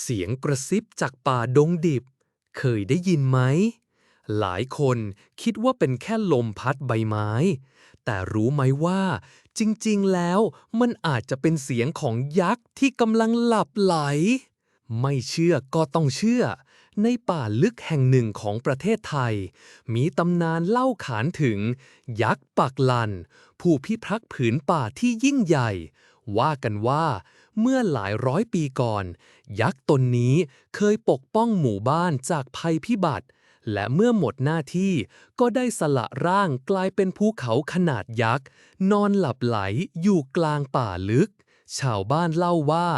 เสียงกระซิบจากป่าดงดิบ เคยได้ยินไหม หลายคนคิดว่าเป็นแค่ลมพัดใบไม้ แต่รู้ไหมว่า จริงๆ แล้วมันอาจจะเป็นเสียงของยักษ์ที่กำลังหลับไหล ไม่เชื่อก็ต้องเชื่อ ในป่าลึกแห่งหนึ่งของประเทศไทย มีตำนานเล่าขานถึง ยักษ์ปักลัน ผู้พิทักษ์ผืนป่าที่ยิ่งใหญ่ ว่ากันว่า เมื่อหลายร้อยปีก่อน ยักษ์ตนนี้เคยปกป้องหมู่บ้านจากภัยพิบัติ และเมื่อหมดหน้าที่ก็ได้สละร่างกลายเป็นภูเขาขนาดยักษ์ นอนหลับไหลอยู่กลางป่าลึก ชาวบ้านเล่าว่า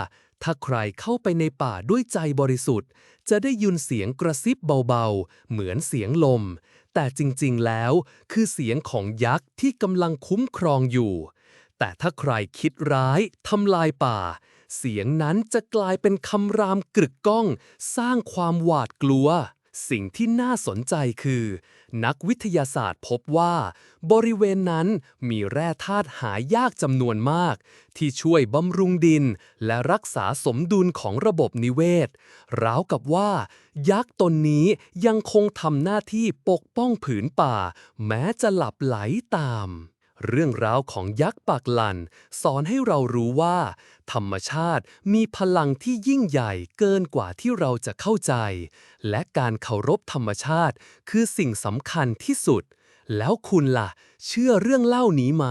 ถ้าใครเข้าไปในป่าด้วยใจบริสุทธิ์ จะได้ยินเสียงกระซิบเบาๆ เหมือนเสียงลม แต่จริงๆแล้วคือเสียงของยักษ์ที่กำลังคุ้มครองอยู่ แต่ถ้าใครคิดร้ายทำลายป่า เสียงนั้นจะกลายเป็นคำรามกรึกก้อง สร้างความหวาดกลัว สิ่งที่น่าสนใจคือ นักวิทยาศาสตร์พบว่า บริเวณนั้นมีแร่ธาตุหายากจำนวนมาก ที่ช่วยบำรุงดิน และรักษาสมดุลของระบบนิเวศ ราวกับว่า ยักษ์ตนนี้ยังคงทำหน้าที่ปกป้องผืนป่า แม้จะหลับไหลตาม เรื่องราวของยักษ์ปากลัน สอนให้เรารู้ว่า ธรรมชาติมีพลังที่ยิ่งใหญ่เกินกว่าที่เราจะเข้าใจ และการเคารพธรรมชาติ คือสิ่งสำคัญที่สุด แล้วคุณล่ะ เชื่อเรื่องเล่านี้ไหม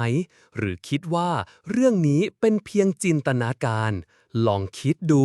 หรือคิดว่าเรื่องนี้เป็นเพียงจินตนาการ ลองคิดดู